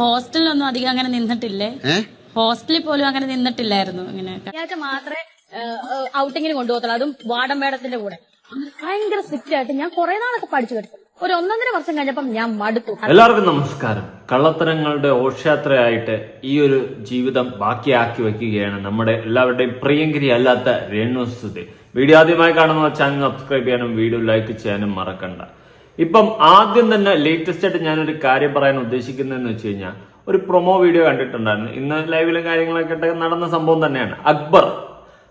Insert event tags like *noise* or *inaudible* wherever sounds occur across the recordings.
ഹോസ്റ്റലിലൊന്നും അധികം അങ്ങനെ നിന്നിട്ടില്ലേ? ഹോസ്റ്റലിൽ പോലും അങ്ങനെ നിന്നിട്ടില്ലായിരുന്നു ഇങ്ങനെ. ഇയാൾക്ക് മാത്രമേ ഔട്ടിങ്ങിന് കൊണ്ടുപോകത്തുള്ളൂ. അതും വാടം മേടത്തിന്റെ കൂടെ. ഭയങ്കര സ്ട്രിക്റ്റ് ആയിട്ട് ഞാൻ കുറെ നാളൊക്കെ പഠിച്ചു കിട്ടും. ഒരു ഒന്നൊന്നര വർഷം കഴിഞ്ഞപ്പം ഞാൻ മടുത്തു. എല്ലാവർക്കും നമസ്കാരം. കള്ളത്തരങ്ങളുടെ ഓഷയാത്രയായിട്ട് ഈ ഒരു ജീവിതം ബാക്കിയാക്കി വെക്കുകയാണ് നമ്മുടെ എല്ലാവരുടെയും പ്രിയങ്കരി അല്ലാത്ത രേണുസുതി വീഡിയോ ആദ്യമായി കാണുന്ന ചാനൽ സബ്സ്ക്രൈബ് ചെയ്യാനും വീഡിയോ ലൈക്ക് ചെയ്യാനും മറക്കണ്ട. ഇപ്പം ആദ്യം തന്നെ ലേറ്റസ്റ്റ് ആയിട്ട് ഞാനൊരു കാര്യം പറയാൻ ഉദ്ദേശിക്കുന്നതെന്ന് വെച്ച് കഴിഞ്ഞാൽ ഒരു പ്രൊമോ വീഡിയോ കണ്ടിട്ടുണ്ടായിരുന്നു. ഇന്ന് ലൈവിലും കാര്യങ്ങളൊക്കെ നടന്ന സംഭവം തന്നെയാണ്. അക്ബർ.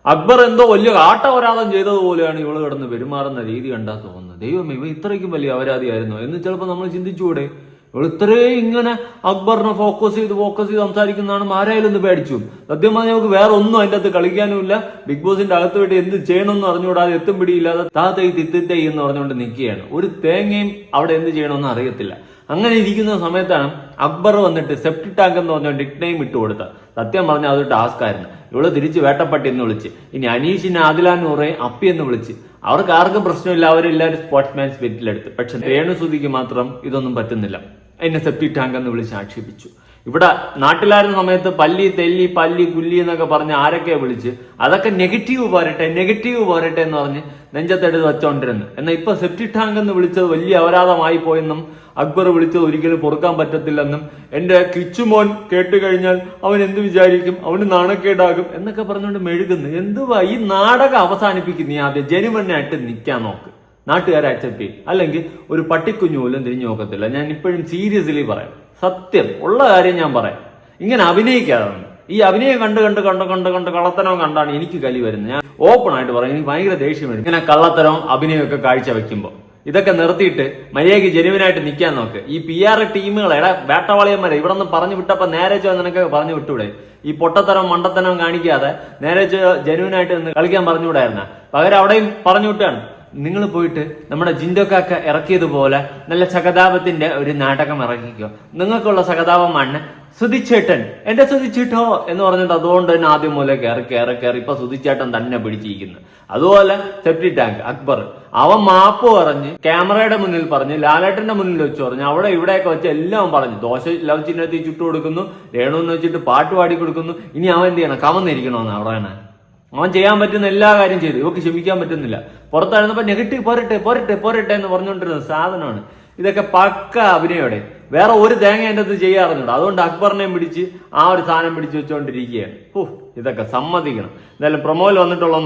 അക്ബർ എന്തോ വലിയ ആട്ടപരാധം ചെയ്തതുപോലെയാണ് ഇവൾ കിടന്ന് പെരുമാറുന്ന രീതി കണ്ടാ തോന്നുന്നത്. ദൈവം ഇവ ഇത്രയ്ക്കും വലിയ അപരാധിയായിരുന്നു? എന്ന് ചിലപ്പോൾ നമ്മൾ ചിന്തിച്ചുകൂടെ ഇവൾ ഇത്രയും ഇങ്ങനെ അക്ബറിനെ ഫോക്കസ് ചെയ്ത് ഫോക്കസ് ചെയ്ത് സംസാരിക്കുന്നതാണ് ആരായാലും ഒന്ന് പേടിച്ചു. സത്യം പറഞ്ഞാൽ നമുക്ക് വേറെ ഒന്നും അതിന്റെ അകത്ത് കളിക്കാനുമില്ല ബിഗ് ബോസിന്റെ അകത്ത് വേണ്ടി എന്ത് ചെയ്യണമെന്ന് അറിഞ്ഞുകൂടാതെ എത്തും പിടിയില്ലാതെ താത്തൈ തൈ എന്ന് പറഞ്ഞുകൊണ്ട് നിൽക്കുകയാണ് ഒരു തേങ്ങയും അവിടെ എന്ത് ചെയ്യണമെന്ന് അറിയത്തില്ല. അങ്ങനെ ഇരിക്കുന്ന സമയത്താണ് അക്ബർ വന്നിട്ട് സെപ്റ്റി ടാങ്ക് എന്ന് പറഞ്ഞ ഡിക്നെയിം ഇട്ട് കൊടുത്ത സത്യം പറഞ്ഞ അതൊരു ടാസ്ക് ആയിരുന്നു. ഇവൾ തിരിച്ച് വേട്ടപ്പട്ടി എന്ന് വിളിച്ച്. ഇനി അനീഷിനെ ആദിലാനൂറെ അപ്പി എന്ന് വിളിച്ച്. അവർക്ക് ആർക്കും പ്രശ്നമില്ല അവരെല്ലാവരും സ്പോർട്സ്മാൻ സ്പിരിറ്റിലെടുത്ത് പക്ഷെ രേണുസുതിക്ക് മാത്രം ഇതൊന്നും പറ്റുന്നില്ല. എന്നെ സെപ്റ്റിക് ടാങ്ക് എന്ന് വിളിച്ച് ആക്ഷേപിച്ചു. ഇവിടെ നാട്ടിലായിരുന്ന സമയത്ത് പല്ലി തെല്ലി പല്ലി കുല്ലി എന്നൊക്കെ പറഞ്ഞ് ആരൊക്കെ വിളിച്ച് അതൊക്കെ നെഗറ്റീവ് പോരട്ടെ നെഗറ്റീവ് പോരട്ടെ എന്ന് പറഞ്ഞ് നെഞ്ചത്തെടുത്ത് വെച്ചോണ്ടിരുന്നു. എന്നാൽ ഇപ്പൊ സെപ്റ്റിക് ടാങ്ക് എന്ന് വിളിച്ചത് വലിയ അപരാധമായി പോയെന്നും അക്ബർ വിളിച്ചത് ഒരിക്കലും പൊറുക്കാൻ പറ്റത്തില്ലെന്നും എന്റെ കിച്ചുമോൻ കേട്ട് കഴിഞ്ഞാൽ അവൻ എന്ത് വിചാരിക്കും? അവന് നാണക്കേടാകും എന്നൊക്കെ പറഞ്ഞുകൊണ്ട് മെഴുകുന്നു. എന്തുവാ ഈ നാടകം അവസാനിപ്പിക്കുന്നു ആദ്യം? ജനുവനായിട്ട് നിൽക്കാൻ നോക്ക്. നാട്ടുകാരെ അക്സെപ്റ്റ് ചെയ്യും. അല്ലെങ്കിൽ ഒരു പട്ടിക്കുഞ്ഞു പോലും തിരിഞ്ഞു നോക്കത്തില്ല. ഞാൻ ഇപ്പോഴും സീരിയസ്ലി പറയാം. സത്യം. ഉള്ള കാര്യം ഞാൻ പറയാം. ഇങ്ങനെ അഭിനയിക്കാതെ ഈ അഭിനയം കണ്ട് കണ്ട് കണ്ട് കണ്ട് കണ്ട് കള്ളത്തനവും കണ്ടാണ് എനിക്ക് കലി വരുന്നത്. ഞാൻ ഓപ്പൺ ആയിട്ട് പറയും. എനിക്ക് ഭയങ്കര ദേഷ്യം വരും. ഇങ്ങനെ കള്ളത്തരവും അഭിനയമൊക്കെ കാഴ്ച വെക്കുമ്പോൾ ഇതൊക്കെ നിർത്തിയിട്ട് മര്യാദയ്ക്ക് ജെനുവിനായിട്ട് നിൽക്കാൻ നോക്ക്. ഈ പി ആർ ടീമുകളെ എടാ വേട്ടവാളിയന്മാരെ ഇവിടെ നിന്ന് പറഞ്ഞു വിട്ടപ്പോൾ നേരെ ചോ നിനക്ക് പറഞ്ഞു വിട്ടൂടെ? ഈ പൊട്ടത്തരം മണ്ടത്തനം കാണിക്കാതെ നേരെ ജെനുവിനായിട്ട് നിന്ന് കളിക്കാൻ പറഞ്ഞുകൂടായിരുന്ന? പകരം അവിടെയും പറഞ്ഞു വിട്ടാണ്. നിങ്ങൾ പോയിട്ട് നമ്മുടെ ജിൻഡോക്കാക്ക ഇറക്കിയതുപോലെ നല്ല സഹതാപത്തിന്റെ ഒരു നാടകം ഇറക്കിക്കോ. നിങ്ങൾക്കുള്ള സഹതാപമാണ് സുധിച്ചേട്ടൻ. എന്റെ സുധിച്ചേട്ടോ എന്ന് പറഞ്ഞിട്ട് അതുകൊണ്ട് തന്നെ ആദ്യം മൂലം കയറി കയറി കയറി ഇപ്പൊ സുധിച്ചേട്ടൻ തന്നെ പിടിച്ചിരിക്കുന്നു. അതുപോലെ സെപ്റ്റി ടാങ്ക് അക്ബർ. അവൻ മാപ്പ് പറഞ്ഞ് ക്യാമറയുടെ മുന്നിൽ പറഞ്ഞ് ലാലേട്ടന്റെ മുന്നിൽ വെച്ച് പറഞ്ഞു അവിടെ ഇവിടെയൊക്കെ വെച്ച് എല്ലാം പറഞ്ഞു. ദോശ ലവ് ചിഹ്നത്തിൽ ചുട്ടു കൊടുക്കുന്നു രേണു എന്ന് വെച്ചിട്ട് പാട്ട് പാടി കൊടുക്കുന്നു. ഇനി അവൻ എന്ത് ചെയ്യണം? കമന്നിരിക്കണമെന്ന് അവിടെ അവൻ ചെയ്യാൻ പറ്റുന്ന എല്ലാ കാര്യം ചെയ്തു. ഇവക്ക് ക്ഷമിക്കാൻ പറ്റുന്നില്ല. പുറത്തായിരുന്നപ്പോ നെഗറ്റീവ് പോരട്ടെ പോരട്ടെ പോരട്ടെ എന്ന് പറഞ്ഞുകൊണ്ടിരുന്ന സാധനമാണ്. ഇതൊക്കെ പക്ക അഭിനയോടെ വേറെ ഒരു തേങ്ങ എന്റെ അത് ചെയ്യാറുണ്ട്. അതുകൊണ്ട് അക്ബറിനെയും പിടിച്ച് ആ ഒരു സാധനം പിടിച്ച് വെച്ചുകൊണ്ടിരിക്കുകയാണ് ഓ ഇതൊക്കെ സമ്മതിക്കണം. എന്തായാലും പ്രൊമോയിൽ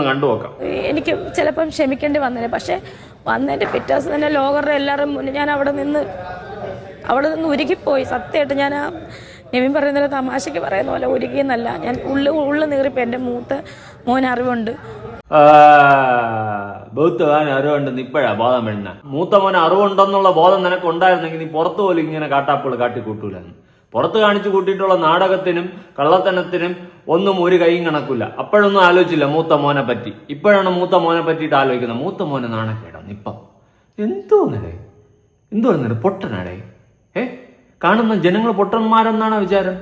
കണ്ടു നോക്കാം. എനിക്ക് ചിലപ്പം ക്ഷമിക്കേണ്ടി വന്നേനെ പക്ഷെ വന്നതിന്റെ പിറ്റേ തന്നെ ലോകറുടെ എല്ലാവരും ഞാൻ അവിടെ നിന്ന് അവിടെ നിന്ന് ഉരുകിപ്പോയി. സത്യമായിട്ട് ഞാൻ നെവിൻ പറയുന്നില്ല തമാശയ്ക്ക് പറയുന്ന പോലെ ഒരുക്കിയെന്നല്ല. ഞാൻ ഉള്ളു ഉള്ളു നീറിപ്പോൾ എന്റെ മൂത്ത മോൻ അറിവുണ്ട്. ഇപ്പോഴാ ബോധം മൂത്ത മോൻ അറിവുണ്ടെന്നുള്ള ബോധം നിനക്ക് ഉണ്ടായിരുന്നെങ്കിൽ നീ പുറത്തു പോലും ഇങ്ങനെ കാട്ടാപ്പിൾ കാട്ടിക്കൂട്ടൂലെന്ന്. പുറത്ത് കാണിച്ചു കൂട്ടിയിട്ടുള്ള നാടകത്തിനും കള്ളത്തനത്തിനും ഒന്നും ഒരു കൈയും കണക്കില്ല. അപ്പോഴൊന്നും ആലോചിച്ചില്ല മൂത്ത മോനെ പറ്റി. ഇപ്പോഴാണ് മൂത്ത മോനെ പറ്റിയിട്ട് ആലോചിക്കുന്നത്. മൂത്ത മോനെ നാണക്കേടാ ഇപ്പം. എന്തോന്നടേ എന്തോന്നടേ പൊട്ടനാടേ ഏ? കാണുന്ന ജനങ്ങൾ പൊട്ടന്മാരെന്നാണ് വിചാരം.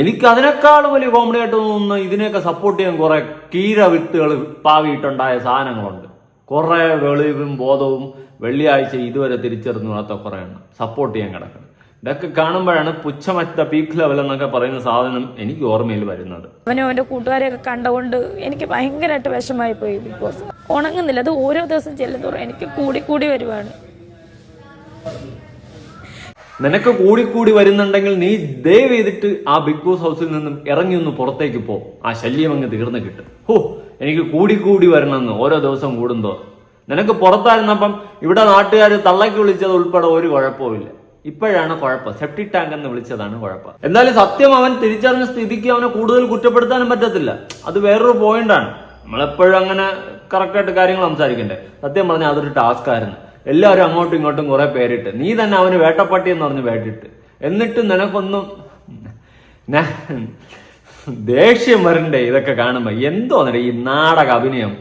എനിക്ക് അതിനേക്കാൾ വലിയ കോമഡി ആയിട്ട് തോന്നുന്ന ഇതിനെയൊക്കെ സപ്പോർട്ട് ചെയ്യാൻ കുറെ കീര വിത്തുകൾ പാവിയിട്ടുണ്ടായ സാധനങ്ങളുണ്ട്. കുറെ വെളിവും ബോധവും വെള്ളിയാഴ്ച ഇതുവരെ തിരിച്ചറിഞ്ഞു വരാത്ത കുറെ എണ്ണം സപ്പോർട്ട് ചെയ്യാൻ കിടക്കുന്നത് ഇതൊക്കെ കാണുമ്പോഴാണ് പുച്ഛമറ്റ പീക്ക് ലെവൽ എന്നൊക്കെ പറയുന്ന സാധനം എനിക്ക് ഓർമ്മയിൽ വരുന്നത്. അവനും അവന്റെ കൂട്ടുകാരെയൊക്കെ കണ്ടുകൊണ്ട് എനിക്ക് ഭയങ്കരമായിട്ട് വിഷമായി പോയി. ബിഗ് ബോസ് ഉണങ്ങുന്നില്ല അത് ഓരോ ദിവസം ചെല്ലുന്നതോറും എനിക്ക് കൂടി കൂടി വരുവാണ്. നിനക്ക് കൂടിക്കൂടി കൂടി വരുന്നുണ്ടെങ്കിൽ നീ ദയവ് ചെയ്തിട്ട് ആ ബിഗ് ബോസ് ഹൗസിൽ നിന്നും ഇറങ്ങി ഒന്ന് പുറത്തേക്ക് പോ. ആ ശല്യം അങ്ങ് തീർന്നു കിട്ടും. ഹോ എനിക്ക് കൂടിക്കൂടി കൂടി വരണമെന്ന് ഓരോ ദിവസം കൂടുന്തോ. നിനക്ക് പുറത്തായിരുന്നപ്പം ഇവിടെ നാട്ടുകാർ തള്ളക്ക് വിളിച്ചത് ഉൾപ്പെടെ ഒരു കുഴപ്പമില്ല ഇപ്പോഴാണ് കുഴപ്പം. സെപ്റ്റി ടാങ്ക് എന്ന് വിളിച്ചതാണ് കുഴപ്പം. എന്നാലും സത്യം അവൻ തിരിച്ചറിഞ്ഞ സ്ഥിതിക്ക് അവനെ കൂടുതൽ കുറ്റപ്പെടുത്താനും പറ്റത്തില്ല. അത് വേറൊരു പോയിന്റാണ് നമ്മളെപ്പോഴും അങ്ങനെ കറക്റ്റായിട്ട് കാര്യങ്ങൾ സംസാരിക്കണ്ടേ? സത്യം പറഞ്ഞാൽ അതൊരു ടാസ്ക് ആയിരുന്നു. എല്ലാവരും അങ്ങോട്ടും ഇങ്ങോട്ടും കുറെ പേരിട്ട്. നീ തന്നെ അവന് വേട്ടപ്പട്ടി എന്ന് പറഞ്ഞ് വേട്ടിട്ട് എന്നിട്ട് നിനക്കൊന്നും ദേഷ്യം വരണ്ടേ ഇതൊക്കെ കാണുമ്പോ? എന്തോ ഈ നാടക അഭിനയം.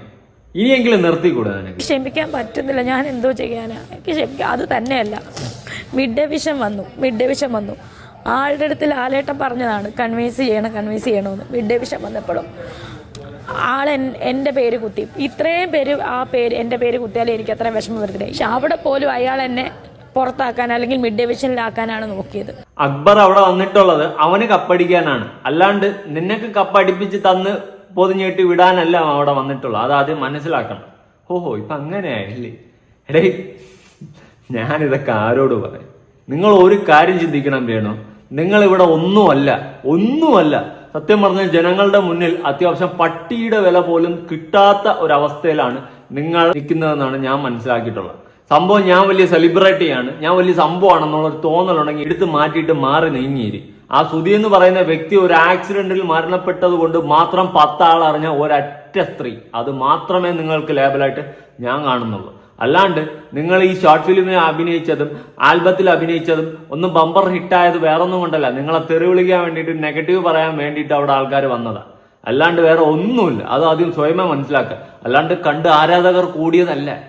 ഇനിയെങ്കിലും നിർത്തിക്കൂടെ ക്ഷമിക്കാൻ പറ്റുന്നില്ല. ഞാൻ എന്തോ ചെയ്യാനാ. എനിക്ക് ക്ഷമിക്കാം അത് തന്നെയല്ല. മിഡ് ഡേ വന്നു. മിഡ് ഡേ വന്നു. ആളുടെ അടുത്ത് ആലേട്ടം പറഞ്ഞതാണ് കൺവിൻസ് ചെയ്യണം കൺവിൻസ് ചെയ്യണമെന്ന് മിഡ് ഡേ വിഷൻ വന്നപ്പോഴും ആൾ എൻ- എന്റെ പേര് കുത്തി. ഇത്രയും പേര് ആ പേര് എന്റെ പേര് കുത്തിയാൽ എനിക്ക് അത്രയും വിഷമം വരത്തില്ല. പക്ഷെ അവിടെ പോലും അയാൾ എന്നെ പുറത്താക്കാൻ അല്ലെങ്കിൽ മിഡ് ഡിവിഷനിലാക്കാനാണ് നോക്കിയത്. അക്ബർ അവിടെ വന്നിട്ടുള്ളത് അവന് കപ്പടിക്കാനാണ്. അല്ലാണ്ട് നിനക്ക് കപ്പടിപ്പിച്ച് തന്ന് പൊതിഞ്ഞിട്ട് വിടാനല്ല അവിടെ വന്നിട്ടുള്ളത് അത് ആദ്യം മനസ്സിലാക്കണം. ഓഹോ ഇപ്പൊ അങ്ങനെയായില്ലേ? എടേ ഞാനിതൊക്കെ ആരോട് പറയും? നിങ്ങൾ ഒരു കാര്യം ചിന്തിക്കണം വേണോ. നിങ്ങൾ ഇവിടെ ഒന്നുമല്ല ഒന്നുമല്ല സത്യം പറഞ്ഞാൽ ജനങ്ങളുടെ മുന്നിൽ അത്യാവശ്യം പട്ടിയുടെ വില പോലും കിട്ടാത്ത ഒരവസ്ഥയിലാണ് നിങ്ങൾ നിൽക്കുന്നതെന്നാണ് ഞാൻ മനസ്സിലാക്കിയിട്ടുള്ളത്. സംഭവം ഞാൻ വലിയ സെലിബ്രിറ്റിയാണ് ഞാൻ വലിയ സംഭവമാണെന്നുള്ള ഒരു തോന്നലുണ്ടെങ്കിൽ എടുത്ത് മാറ്റിയിട്ട് മാറി നീങ്ങിയിരി. ആ സുധി എന്ന് പറയുന്ന വ്യക്തി ഒരു ആക്സിഡന്റിൽ മരണപ്പെട്ടത് കൊണ്ട് മാത്രം പത്താൾ അറിഞ്ഞ ഒരൊറ്റ സ്ത്രീ. അത് മാത്രമേ നിങ്ങൾക്ക് ലേബലായിട്ട് ഞാൻ കാണുന്നുള്ളൂ. അല്ലാണ്ട് നിങ്ങൾ ഈ ഷോർട്ട് ഫിലിമിൽ അഭിനയിച്ചതും ആൽബത്തിൽ അഭിനയിച്ചതും ഒന്നും ബമ്പർ ഹിറ്റായത് വേറൊന്നും കൊണ്ടല്ല. നിങ്ങളെ തെറി വിളിക്കാൻ വേണ്ടിയിട്ട് നെഗറ്റീവ് പറയാൻ വേണ്ടിയിട്ട് അവിടെ ആൾക്കാർ വന്നതാ. അല്ലാണ്ട് വേറെ ഒന്നുമില്ല. അത് ആദ്യം സ്വയമേ മനസ്സിലാക്കുക. അല്ലാണ്ട് കണ്ട് ആരാധകർ കൂടിയതല്ല.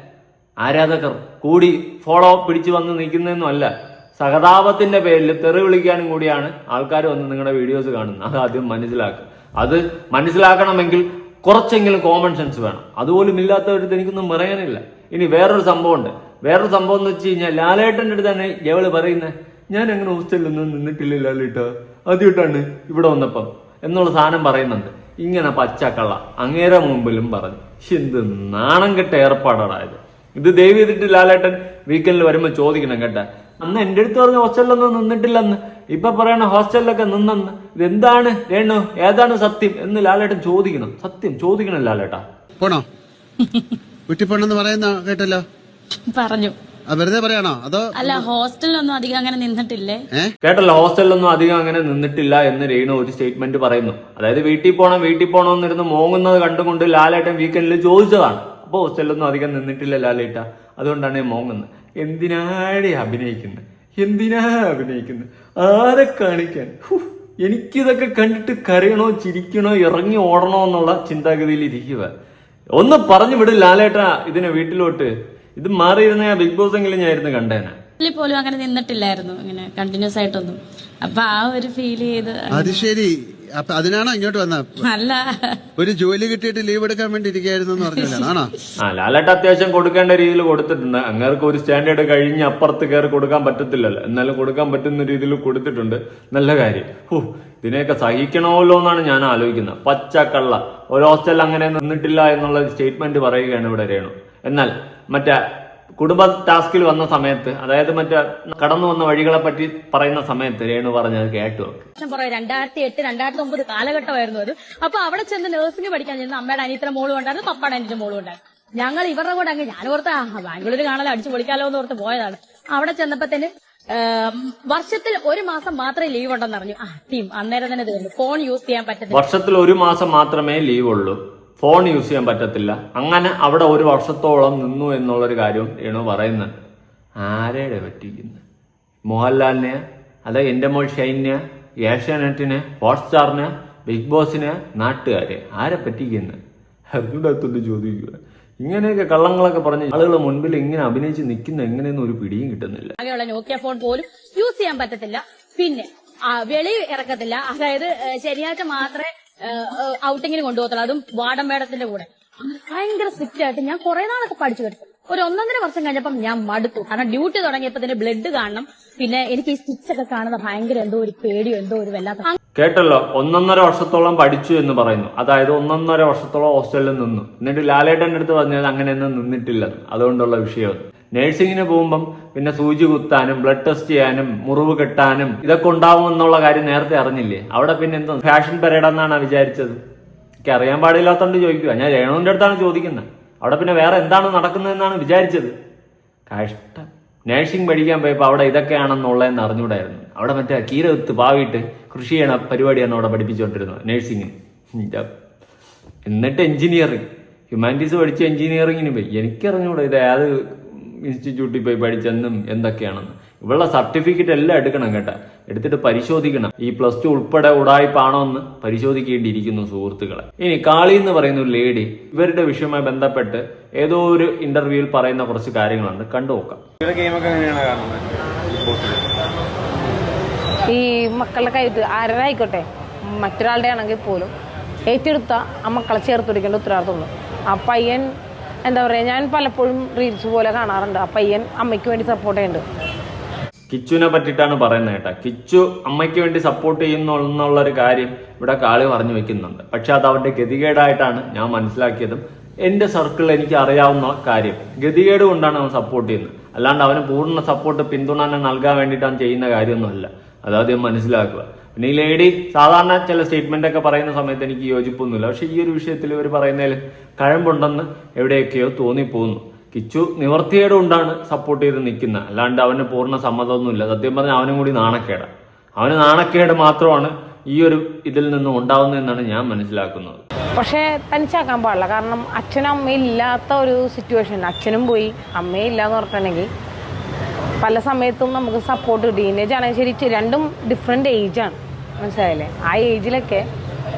ആരാധകർ കൂടി ഫോളോ പിടിച്ചു വന്ന് നിൽക്കുന്നതെന്നും അല്ല. സഹതാപത്തിന്റെ പേരിൽ തെറി വിളിക്കാനും കൂടിയാണ് ആൾക്കാർ വന്ന് നിങ്ങളുടെ വീഡിയോസ് കാണുന്നത്. അത് ആദ്യം മനസ്സിലാക്കുക. അത് മനസ്സിലാക്കണമെങ്കിൽ കുറച്ചെങ്കിലും കോമൺ സെൻസ് വേണം. അതുപോലും ഇല്ലാത്തവർക്ക് എനിക്കൊന്നും പറയാനില്ല. ഇനി വേറൊരു സംഭവമുണ്ട്. വേറൊരു സംഭവം എന്ന് വെച്ച് കഴിഞ്ഞാൽ ലാലേട്ടന്റെ അടുത്ത് തന്നെ ജവൾ പറയുന്നത് ഞാൻ അങ്ങനെ ഹോസ്റ്റലിലൊന്നും നിന്നിട്ടില്ല ലാലേട്ട. ആദ്യമായിട്ടാണ് ഇവിടെ വന്നപ്പം. എന്നുള്ള സാധനം പറയുന്നുണ്ട്. ഇങ്ങനെ പച്ചക്കള്ള അങ്ങേരെ മുമ്പിലും പറഞ്ഞു. എന്ത് നാണം കെട്ട ഏർപ്പാടാണ് ഇത്. ഇത് ദയവ് ചെയ്തിട്ട് ലാലേട്ടൻ വീക്കെൻഡിൽ വരുമ്പോൾ ചോദിക്കണം കേട്ടാ. അന്ന് എന്റെ അടുത്ത് പറഞ്ഞ ഹോസ്റ്റലിലൊന്നും നിന്നിട്ടില്ലെന്ന്. ഇപ്പൊ പറയണ ഹോസ്റ്റലിലൊക്കെ നിന്നെന്ന്. ഇതെന്താണ്? രേണു ഏതാണ് സത്യം? എന്ന് ലാലേട്ടൻ ചോദിക്കണം. സത്യം ചോദിക്കണം ലാലേട്ടാ. പോണോ? *laughs* വീട്ടിൽ പോണെന്ന് പറയുന്ന കേട്ടല്ലോ? പറഞ്ഞു. ആ വെറുതെ പറയാണോ? അതോ അല്ല ഹോസ്റ്റലിലൊന്നും അധികം അങ്ങനെ നിന്നിട്ടില്ലേ? കേട്ടല്ലോ ഹോസ്റ്റലിലൊന്നും അധികം അങ്ങനെ നിന്നിട്ടില്ല എന്ന് രേണു ഒരു സ്റ്റേറ്റ്മെന്റ് പറയുന്നു. അതായത് വീട്ടിൽ പോണം വീട്ടിൽ പോണം എന്നിരുന്ന് മോങ്ങുന്നത് കണ്ടുകൊണ്ട് ലാലേട്ടൻ വീക്കെൻഡിൽ ചോദിച്ചതാണ്. അപ്പൊ ഹോസ്റ്റലിലൊന്നും അധികം നിന്നിട്ടില്ല ലാലേട്ട. അതുകൊണ്ടാണ് ഞാൻ മോങ്ങുന്നത്. എന്തിനാടി അഭിനയിക്കുന്നത് എന്തിനാ അഭിനയിക്കുന്നത് ആരെ കാണിക്കാൻ? എനിക്കിതൊക്കെ കണ്ടിട്ട് കരയണോ ചിരിക്കണോ ഇറങ്ങി ഓടണോ എന്നുള്ള ചിന്താഗതിയിൽ ഇരിക്കുക ഒന്ന് പറഞ്ഞു വിട് ലാലേട്ടാ ഇതിനെ വീട്ടിലോട്ട്. ഇത് മാറിയിരുന്ന ബിഗ് ബോസ് എങ്കിലും ഞാൻ ഇരുന്ന് കണ്ടേനെ പോലും അങ്ങനെ നിന്നിട്ടില്ലായിരുന്നു. ഇങ്ങനെ കണ്ടിന്യൂസ് ആയിട്ടൊന്നും. അപ്പൊ ആ ഒരു ഫീൽ ചെയ്ത് അത് ശരി. അപ്പൊ അതിനാണോ ഇങ്ങോട്ട് വന്ന? അല്ല. ഒരു ജോലി കിട്ടിയിട്ട് ലീവ് എടുക്കാൻ വേണ്ടി ഇരിക്കായിരുന്നു എന്ന് പറഞ്ഞല്ലോ ആണോ? *laughs* ആ ലാലേട്ട അത്യാവശ്യം കൊടുക്കേണ്ട രീതിയിൽ കൊടുത്തിട്ടുണ്ട്. അങ്ങേർക്ക് ഒരു സ്റ്റാൻഡേർഡ് കഴിഞ്ഞ് അപ്പുറത്ത് കയറി കൊടുക്കാൻ പറ്റത്തില്ലല്ലോ. എന്നാലും കൊടുക്കാൻ പറ്റുന്ന രീതിയിൽ കൊടുത്തിട്ടുണ്ട്. നല്ല കാര്യം. ഇതിനെയൊക്കെ സഹിക്കണമല്ലോ എന്നാണ് ഞാൻ ആലോചിക്കുന്നത്. പച്ചക്കള്ള ഒരു ഹോസ്റ്റലിൽ അങ്ങനെ നിന്നിട്ടില്ല എന്നുള്ള സ്റ്റേറ്റ്മെന്റ് പറയുകയാണ് ഇവിടെ രേണു. എന്നാൽ മറ്റേ കുടുംബ ടാസ്കിൽ വന്ന സമയത്ത് അതായത് മറ്റേ കടന്നു വന്ന വഴികളെ പറ്റി പറയുന്ന സമയത്ത് രേണു പറഞ്ഞത് കേട്ടു രണ്ടായിരത്തി എട്ട് രണ്ടായിരത്തി ഒമ്പത് കാലഘട്ടമായിരുന്നു അത്. അപ്പൊ അവിടെ ചെന്ന് നഴ്സിംഗ് പഠിക്കാൻ ചെന്ന് അമ്മയുടെ അനിയത്തിന്റെ മോളും ഉണ്ടായിരുന്നു പപ്പയുടെ അനിയത്തിന് മോളും ഉണ്ടായിരുന്നു. ഞങ്ങൾ ഇവരുടെ കൂടെ അങ്ങ് ഞാൻ ഓർത്ത് ബാംഗ്ലൂർ കാണാലോ അടിച്ചു പൊളിക്കാലോ എന്ന് ഓർത്ത് പോയതാണ്. അവിടെ ചെന്നപ്പോ ഏം, വർഷത്തിൽ ഒരു മാസം മാത്രമേ ലീവ് ഉണ്ടെന്ന് അറിഞ്ഞു. ആ ടീം അന്നേരം തന്നെ തീർന്നു ഫോൺ യൂസ് ചെയ്യാൻ പറ്റത്തില്ല. വർഷത്തിൽ ഒരു മാസം മാത്രമേ ലീവ് ഉള്ളൂ. ഫോൺ യൂസ് ചെയ്യാൻ പറ്റത്തില്ല. അങ്ങനെ അവിടെ ഒരു വർഷത്തോളം നിന്നു എന്നുള്ളൊരു കാര്യം രേണു പറയുന്നുണ്ട് ആരെയുടെ പറ്റിക്കുന്നത് മോഹൻലാലിനെ അതെ എന്റെ മോൾ ഷൈനെ ഏഷ്യാനെറ്റിനെ ഹോട്ട്സ്റ്റാറിനെ ബിഗ് ബോസിനെ നാട്ടുകാരെ. ആരെ പറ്റിക്കുന്നത് അതിനകത്തൊന്ന് ചോദിക്കുക ഇങ്ങനെയൊക്കെ കള്ളങ്ങളൊക്കെ പറഞ്ഞ് ആളുകളുടെ മുൻപിൽ ഇങ്ങനെ അഭിനയിച്ച് നിൽക്കുന്ന എങ്ങനെയൊന്നും ഒരു പിടിയും കിട്ടുന്നില്ല. അങ്ങനെയുള്ള നോക്കിയ ഫോൺ പോലും യൂസ് ചെയ്യാൻ പറ്റത്തില്ല. പിന്നെ വെളി ഇറക്കത്തില്ല. അതായത് ശനിയാഴ്ച മാത്രമേ ഔട്ടിങ്ങിന് കൊണ്ടുപോകത്തുള്ളൂ. അതും വാടം മേടത്തിന്റെ കൂടെ. ഭയങ്കര സ്ട്രിക്റ്റ് ആയിട്ട് ഞാൻ കുറെ നാളൊക്കെ പഠിച്ചു കേട്ടു ഒരു ഒന്നൊന്നര വർഷം കഴിഞ്ഞപ്പം ഞാൻ മടുത്തു. കാരണം ഡ്യൂട്ടി തുടങ്ങിയപ്പോ തന്നെ ബ്ലഡ് കാണണം. പിന്നെ എനിക്ക് ഈ സ്റ്റിച്ച് ഒക്കെ കാണുന്ന ഭയങ്കര എന്തോ ഒരു പേടിയോ എന്തോ ഒരു വല്ലാത്ത കേട്ടല്ലോ? ഒന്നൊന്നര വർഷത്തോളം പഠിച്ചു എന്ന് പറയുന്നു. അതായത് ഒന്നൊന്നര വർഷത്തോളം ഹോസ്റ്റലിൽ നിന്നു. എന്നിട്ട് ലാലേട്ടന്റെ അടുത്ത് പറഞ്ഞത് അങ്ങനെയൊന്നും നിന്നിട്ടില്ല. അതുകൊണ്ടുള്ള വിഷയം നഴ്സിംഗിന് പോകുമ്പം പിന്നെ സൂചി കുത്താനും ബ്ലഡ് ടെസ്റ്റ് ചെയ്യാനും മുറിവ് കെട്ടാനും ഇതൊക്കെ ഉണ്ടാവും എന്നുള്ള കാര്യം നേരത്തെ അറിഞ്ഞില്ലേ? അവിടെ പിന്നെ എന്തോ ഫാഷൻ പരേഡ് എന്നാണ് വിചാരിച്ചത്. എനിക്ക് അറിയാൻ പാടില്ലാത്തോണ്ട് ചോദിക്കുക ഞാൻ രേണുവിന്റെ അടുത്താണ് ചോദിക്കുന്നത്. അവിടെ പിന്നെ വേറെ എന്താണ് നടക്കുന്നതെന്നാണ് വിചാരിച്ചത്. കഷ്ടം. നഴ്സിംഗ് പഠിക്കാൻ പോയപ്പോൾ അവിടെ ഇതൊക്കെയാണെന്നുള്ളതെന്ന് അറിഞ്ഞൂടായിരുന്നു അവിടെ മറ്റേ കീരത്ത് പാവിട്ട് കൃഷി ചെയ്യണ പരിപാടിയാണ് അവിടെ പഠിപ്പിച്ചുകൊണ്ടിരുന്നത് നഴ്സിംഗിന് എന്നിട്ട് എഞ്ചിനീയറിംഗ് ഹ്യൂമാനിറ്റീസ് പഠിച്ച എഞ്ചിനീയറിങ്ങിന് പോയി. എനിക്കറിഞ്ഞൂടാ ഇത് ഏത് ഇൻസ്റ്റിറ്റ്യൂട്ടിൽ പോയി പഠിച്ചെന്നും എന്തൊക്കെയാണെന്ന്. ഇവളുടെ സർട്ടിഫിക്കറ്റ് എല്ലാം എടുക്കണം കേട്ടോ. എടുത്തിട്ട് പരിശോധിക്കണം. ഈ പ്ലസ് ടു ഉൾപ്പെടെ ഉടായ്പാണോ എന്ന് പരിശോധിക്കേണ്ടിയിരിക്കുന്നു സുഹൃത്തുക്കളെ. ഇനി കാളി എന്ന് പറയുന്ന ഒരു ലേഡി ഇവരുടെ വിഷയവുമായി ബന്ധപ്പെട്ട് ഏതോ ഒരു ഇന്റർവ്യൂവിൽ പറയുന്ന കുറച്ച് കാര്യങ്ങളുണ്ട്. കണ്ടു നോക്കാം. ഈ മക്കളുടെ കയ്യിൽ ആരായിക്കോട്ടെ? മറ്റൊരാളുടെ ആണെങ്കിൽ പോലും ഏറ്റെടുത്ത ആ മക്കളെ ചേർത്ത് പിടിക്കേണ്ട ഉത്തരവാദിത്തമുള്ളൂ ആ പയ്യൻ എന്താ പറയുക ഞാൻ പലപ്പോഴും റീൽസ് പോലെ കാണാറുണ്ട്. ആ പയ്യൻ അമ്മയ്ക്ക് വേണ്ടി സപ്പോർട്ട് ചെയ്യുന്നുണ്ട്. കിച്ചുവിനെ പറ്റിയിട്ടാണ് പറയുന്നത് കേട്ടോ. കിച്ചു അമ്മയ്ക്ക് വേണ്ടി സപ്പോർട്ട് ചെയ്യുന്നു എന്നുള്ളൊരു കാര്യം ഇവിടെ കാളി പറഞ്ഞു വെക്കുന്നുണ്ട്. പക്ഷെ അത് അവന്റെ ഗതികേടായിട്ടാണ് ഞാൻ മനസ്സിലാക്കിയതും എന്റെ സർക്കിളിൽ എനിക്ക് അറിയാവുന്ന കാര്യം. ഗതികേട് കൊണ്ടാണ് അവൻ സപ്പോർട്ട് ചെയ്യുന്നത്. അല്ലാണ്ട് അവന് പൂർണ സപ്പോർട്ട് പിന്തുണ നൽകാൻ വേണ്ടിയിട്ടാണ് ചെയ്യുന്ന കാര്യമൊന്നുമല്ല. അതാദ്യം മനസ്സിലാക്കുക. പിന്നെ ഈ ലേഡി സാധാരണ ചില സ്റ്റേറ്റ്മെന്റ് ഒക്കെ പറയുന്ന സമയത്ത് എനിക്ക് യോജിപ്പൊന്നുമില്ല. പക്ഷെ ഈ ഒരു വിഷയത്തിൽ ഇവർ പറയുന്നതിൽ കഴമ്പുണ്ടെന്ന് എവിടെയൊക്കെയോ തോന്നിപ്പോകുന്നു. കിച്ചു നിവർത്തിയേട് കൊണ്ടാണ് സപ്പോർട്ട് ചെയ്ത് നിൽക്കുന്നത് അല്ലാണ്ട് അവന് പൂർണ സമ്മതമൊന്നുമില്ല. സത്യം പറഞ്ഞാൽ അവനും കൂടി നാണക്കേടാണ് അവന് നാണക്കേട് മാത്രമാണ് ഈ ഒരു ഇതിൽ നിന്നും ഉണ്ടാവുന്നതെന്നാണ് ഞാൻ മനസ്സിലാക്കുന്നത്. പക്ഷേ തനിച്ചാക്കാൻ പാടില്ല. കാരണം അച്ഛനും അമ്മയും ഇല്ലാത്ത ഒരു സിറ്റുവേഷൻ അച്ഛനും പോയി അമ്മയും ഇല്ല എന്ന് പറഞ്ഞിട്ടുണ്ടെങ്കിൽ പല സമയത്തും നമുക്ക് സപ്പോർട്ട് ടീനേജ് ആണെങ്കിൽ ശരി രണ്ടും ഡിഫറെന്റ് ഏജാണ് മനസ്സിലായില്ലേ? ആ ഏജിലൊക്കെ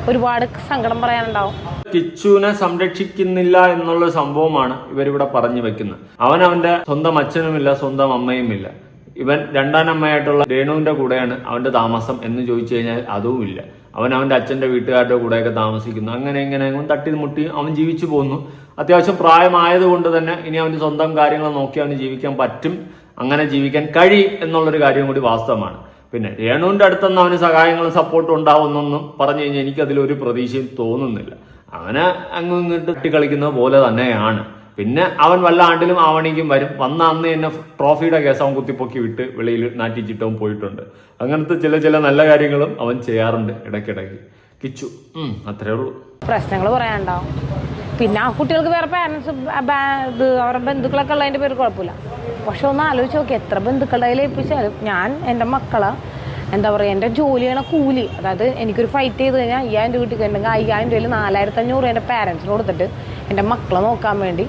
ഒരുപാട് സങ്കടം പറയാനുണ്ടാവും. കിച്ചുവിനെ സംരക്ഷിക്കുന്നില്ല എന്നുള്ള സംഭവമാണ് ഇവരിവിടെ പറഞ്ഞു വെക്കുന്നത്. അവൻ അവന്റെ സ്വന്തം അച്ഛനുമില്ല സ്വന്തം അമ്മയുമില്ല. ഇവൻ രണ്ടാനമ്മയായിട്ടുള്ള രേണുവിന്റെ കൂടെയാണ് അവന്റെ താമസം എന്ന് ചോദിച്ചു കഴിഞ്ഞാൽ അതും ഇല്ല. അവൻ അവന്റെ അച്ഛന്റെ വീട്ടുകാരുടെ കൂടെയൊക്കെ താമസിക്കുന്നു. അങ്ങനെ ഇങ്ങനെ തട്ടി മുട്ടി അവൻ ജീവിച്ചു പോകുന്നു അത്യാവശ്യം പ്രായമായതുകൊണ്ട് തന്നെ ഇനി അവന്റെ സ്വന്തം കാര്യങ്ങൾ നോക്കി അവന് ജീവിക്കാൻ പറ്റും. അങ്ങനെ ജീവിക്കാൻ കഴിയും എന്നുള്ളൊരു കാര്യം കൂടി വാസ്തവമാണ്. പിന്നെ രേണുവിന്റെ അടുത്തുനിന്ന് അവന് സഹായങ്ങളും സപ്പോർട്ടും ഉണ്ടാവുന്നൊന്നും പറഞ്ഞു കഴിഞ്ഞാൽ എനിക്കതിലൊരു പ്രതീക്ഷയും തോന്നുന്നില്ല. അവനെ അങ്ങ് ഇങ്ങോട്ട് തട്ടിക്കളിക്കുന്നത് പോലെ തന്നെയാണ്. പിന്നെ അവൻ വല്ല ആണ്ടിലും ആവണിക്കും വരും. വന്ന അന്ന് തന്നെ ട്രോഫിയുടെ കേസ് അവൻ കുത്തിപ്പൊക്കി വിട്ട് വെളിയിൽ നാറ്റിച്ചിട്ടവൻ പോയിട്ടുണ്ട്. അങ്ങനത്തെ ചില ചില നല്ല കാര്യങ്ങളും അവൻ ചെയ്യാറുണ്ട് ഇടയ്ക്കിടയ്ക്ക്. കിച്ചു. അത്രേ ഉള്ളൂ. പ്രശ്നങ്ങൾ പറയാനുണ്ടാവും. പിന്നെ ആ കുട്ടികൾക്ക് വേറെ പാരൻസ് ഇത് അവരുടെ ബന്ധുക്കളൊക്കെ ഉള്ളതിന്റെ പേര് കുഴപ്പമില്ല. പക്ഷെ ഒന്ന് ആലോചിച്ച് നോക്കി എത്ര ബന്ധുക്കളുടെ കയ്യിൽ ഏൽപ്പിച്ചാലും ഞാൻ എന്റെ മക്കളെ എന്താ പറയുക എന്റെ ജോലി ചെയ്യണ കൂലി. അതായത് എനിക്കൊരു ഫൈറ്റ് ചെയ്ത് കഴിഞ്ഞാൽ അയ്യായിരം രൂപ കിട്ടിയിട്ടുണ്ടെങ്കിൽ അയ്യായിരം രൂപയിൽ നാലായിരത്തി അഞ്ഞൂറ് എന്റെ പാരൻസിന് കൊടുത്തിട്ട് എന്റെ മക്കളെ നോക്കാൻ വേണ്ടി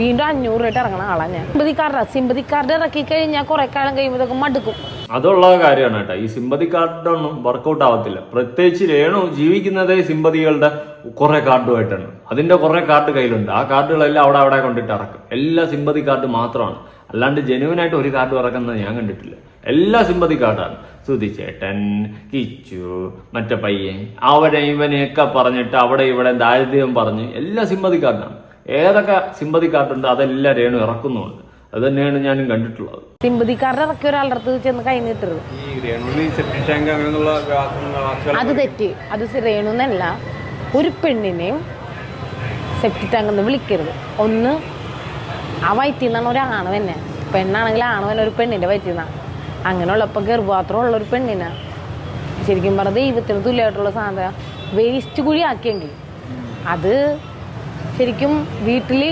വീണ്ടും അഞ്ഞൂറ് രൂപ ഇറങ്ങണ ആളാണ് ഞാൻ. സിമ്പതിക്കാരുടെ സിമ്പതിക്കാരുടെ ഇറക്കി കഴിഞ്ഞാൽ കുറെ കാലം കഴിയുമ്പോഴൊക്കെ മടുക്കും. അതുള്ള കാര്യമാണ് കേട്ടോ. ഈ സിമ്പതി കാർഡൊന്നും വർക്കൗട്ട് ആവത്തില്ല. പ്രത്യേകിച്ച് രേണു ജീവിക്കുന്നതേ സിമ്പതികളുടെ കുറെ കാർഡുമായിട്ടാണ് അതിന്റെ കുറെ കാർഡ് കയ്യിലുണ്ട്. ആ കാർഡുകളെല്ലാം അവിടെ അവിടെ കൊണ്ടിട്ട് ഇറക്കും. എല്ലാ സിമ്പതി കാർഡ് മാത്രമാണ്. അല്ലാണ്ട് ജെനുവിനായിട്ട് ഒരു കാർഡ് ഇറക്കുന്നത് ഞാൻ കണ്ടിട്ടില്ല. എല്ലാ സിമ്പതി കാർഡാണ് സുധിച്ചേട്ടൻ കിച്ചു മറ്റേ പയ്യൻ അവിടെ ഇവനെയൊക്കെ പറഞ്ഞിട്ട് അവിടെ ഇവിടെ ദാരിദ്ര്യം പറഞ്ഞ് എല്ലാ സിമ്പതി കാർഡാണ് ഏതൊക്കെ സിമ്പതി കാർഡുണ്ട് അതെല്ലാം രേണു ഇറക്കുന്നുമുണ്ട് അത് തന്നെയാണ് ഞാനും കണ്ടിട്ടുള്ളത്. തിമ്പതിക്കാരുടെ ഇറക്കി ഒരാളുടെ അടുത്ത് ചെന്ന് കൈ നീട്ടരുത്. അത് തെറ്റ്. അത് രേണുന്നല്ല ഒരു പെണ്ണിനെയും സെപ്റ്റി ടാങ്ക് എന്ന് വിളിക്കരുത്. ഒന്ന് ആ വയറ്റിൽ നിന്നാണ് ഒരാണ് തന്നെ പെണ്ണാണെങ്കിൽ ആണവൻ ഒരു പെണ്ണിന്റെ വയറ്റിൽ നിന്നാണ് അങ്ങനെയുള്ളപ്പോൾ ഗർഭപാത്രമുള്ള ഒരു പെണ്ണിനാ. ശരിക്കും പറഞ്ഞ ദൈവത്തിന് തുല്യമായിട്ടുള്ള സാധനം. വേസ്റ്റ് കുഴി ആക്കിയെങ്കിൽ അത് ശരിക്കും വീട്ടിൽ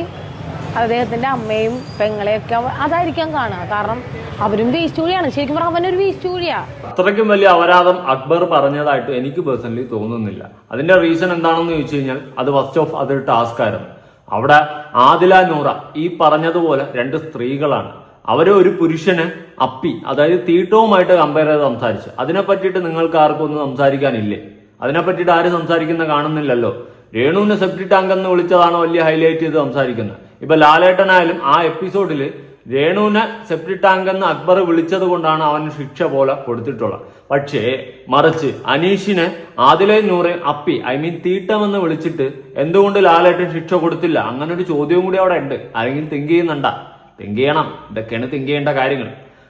അദ്ദേഹത്തിന്റെ അമ്മയും പെങ്ങളെയൊക്കെ അതായിരിക്കാം കാണുക. കാരണം അവരും വേസ്റ്റ് കുഴിയാണ് ശരിക്കും പറഞ്ഞാൽ അവനൊരു വേസ്റ്റ് കുഴിയാണ് അത്രയ്ക്കും വലിയ അപരാധം അക്ബർ പറഞ്ഞതായിട്ട് എനിക്ക് പേഴ്സണലി തോന്നുന്നില്ല. അതിന്റെ റീസൺ എന്താണെന്ന് ചോദിച്ചു കഴിഞ്ഞാൽ അത് ഫസ്റ്റ് ഓഫ് അതൊരു ടാസ്ക് ആയിരുന്നു. അവിടെ ആദില നൂറ ഈ പറഞ്ഞതുപോലെ രണ്ട് സ്ത്രീകളാണ്. അവരെ ഒരു പുരുഷന് അപ്പി അതായത് തീട്ടവുമായിട്ട് കമ്പയർ ചെയ്ത് സംസാരിച്ചു. അതിനെ പറ്റിയിട്ട് നിങ്ങൾക്ക് ആർക്കും ഒന്നും സംസാരിക്കാനില്ലേ? അതിനെ പറ്റിയിട്ട് ആരും സംസാരിക്കുന്ന കാണുന്നില്ലല്ലോ. രേണുവിനെ സെപ്റ്റി ടാങ്ക് എന്ന് വിളിച്ചതാണ് വലിയ ഹൈലൈറ്റ് ചെയ്ത് സംസാരിക്കുന്നത്? ഇപ്പൊ ലാലേട്ടനായാലും ആ എപ്പിസോഡിൽ രേണുവിനെ സെപ്റ്റി ടാങ്ക് എന്ന് അക്ബർ വിളിച്ചത് കൊണ്ടാണ് അവന് ശിക്ഷ പോലെ കൊടുത്തിട്ടുള്ളത്. പക്ഷേ മറിച്ച് അനീഷിനെ ആദിലെ നൂറെ അപ്പി ഐ മീൻ തീട്ടമെന്ന് വിളിച്ചിട്ട് എന്തുകൊണ്ട് ലാലേട്ടൻ ശിക്ഷ കൊടുത്തില്ല? അങ്ങനെ ഒരു ചോദ്യവും കൂടി അവിടെ ഉണ്ട്. അല്ലെങ്കിൽ തിങ്ക് ചെയ്യുന്നുണ്ട? തിങ്ക് ചെയ്യണം. ഇതൊക്കെയാണ് തിങ്ക് ചെയ്യേണ്ട കാര്യങ്ങൾ.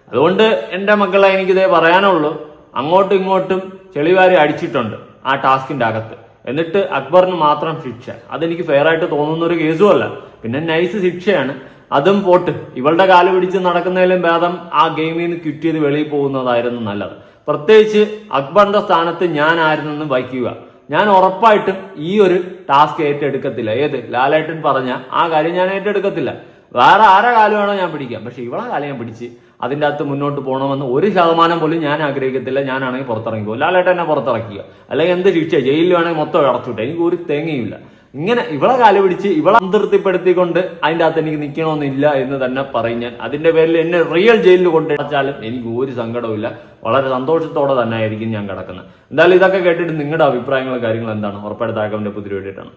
അതുകൊണ്ട് എന്റെ മക്കളെ എനിക്കിതേ പറയാനുള്ളൂ. അങ്ങോട്ടും ഇങ്ങോട്ടും ചെളിവാരി അടിച്ചിട്ടുണ്ട് ആ ടാസ്കിന്റെ അകത്ത്. എന്നിട്ട് അക്ബറിന് മാത്രം ശിക്ഷ. അതെനിക്ക് ഫെയർ ആയിട്ട് തോന്നുന്ന ഒരു കേസും അല്ല. പിന്നെ നൈസ് ശിക്ഷയാണ്. അതും പോട്ട്. ഇവളുടെ കാൽ പിടിച്ച് നടക്കുന്നതിലും ഭേദം ആ ഗെയിമിൽ നിന്ന് ക്വിറ്റ് ചെയ്ത് വെളിയിൽ പോകുന്നതായിരുന്നു നല്ലത്. പ്രത്യേകിച്ച് അക്ബറിന്റെ സ്ഥാനത്ത് ഞാൻ ആയിരുന്നെന്ന് വയ്ക്കുക ഞാൻ ഉറപ്പായിട്ടും ഈ ഒരു ടാസ്ക് ഏറ്റെടുക്കത്തില്ല. ഏത്? ലാലേട്ടൻ പറഞ്ഞ ആ കാര്യം ഞാൻ ഏറ്റെടുക്കത്തില്ല. വേറെ ആരെ കാലം വേണോ ഞാൻ പിടിക്കാം. പക്ഷെ ഇവളെ കാലം ഞാൻ പിടിച്ച് അതിന്റെ അകത്ത് മുന്നോട്ട് പോകണമെന്ന് ഒരു ശതമാനം പോലും ഞാൻ ആഗ്രഹിക്കത്തില്ല. ഞാനാണെങ്കിൽ പുറത്തിറങ്ങി പോകും ലാലേട്ടൻ എന്നെ പുറത്തിറക്കുക അല്ലെങ്കിൽ എന്ത് ശിക്ഷ? ജയിലിൽ വേണമെങ്കിൽ മൊത്തം അടച്ചുവിട്ടെ എനിക്ക് ഒരു തേങ്ങയില്ല ഇങ്ങനെ ഇവളെ കാൽ പിടിച്ച് ഇവളെ അന്തൃപ്തിപ്പെടുത്തിക്കൊണ്ട് അതിന്റെ അകത്ത് എനിക്ക് നിൽക്കണമെന്നില്ല എന്ന് തന്നെ പറയും ഞാൻ. അതിന്റെ പേരിൽ എന്നെ റിയൽ ജയിലിൽ കൊണ്ട് അടച്ചാലും എനിക്ക് ഒരു സങ്കടവും വളരെ സന്തോഷത്തോടെ തന്നെ ആയിരിക്കും ഞാൻ കിടക്കുന്നത്. എന്തായാലും ഇതൊക്കെ കേട്ടിട്ട് നിങ്ങളുടെ അഭിപ്രായങ്ങളും കാര്യങ്ങളും എന്താണ്? ഉറപ്പായിട്ട് താഴെ പുതിരി വേണ്ടിയിട്ടാണ്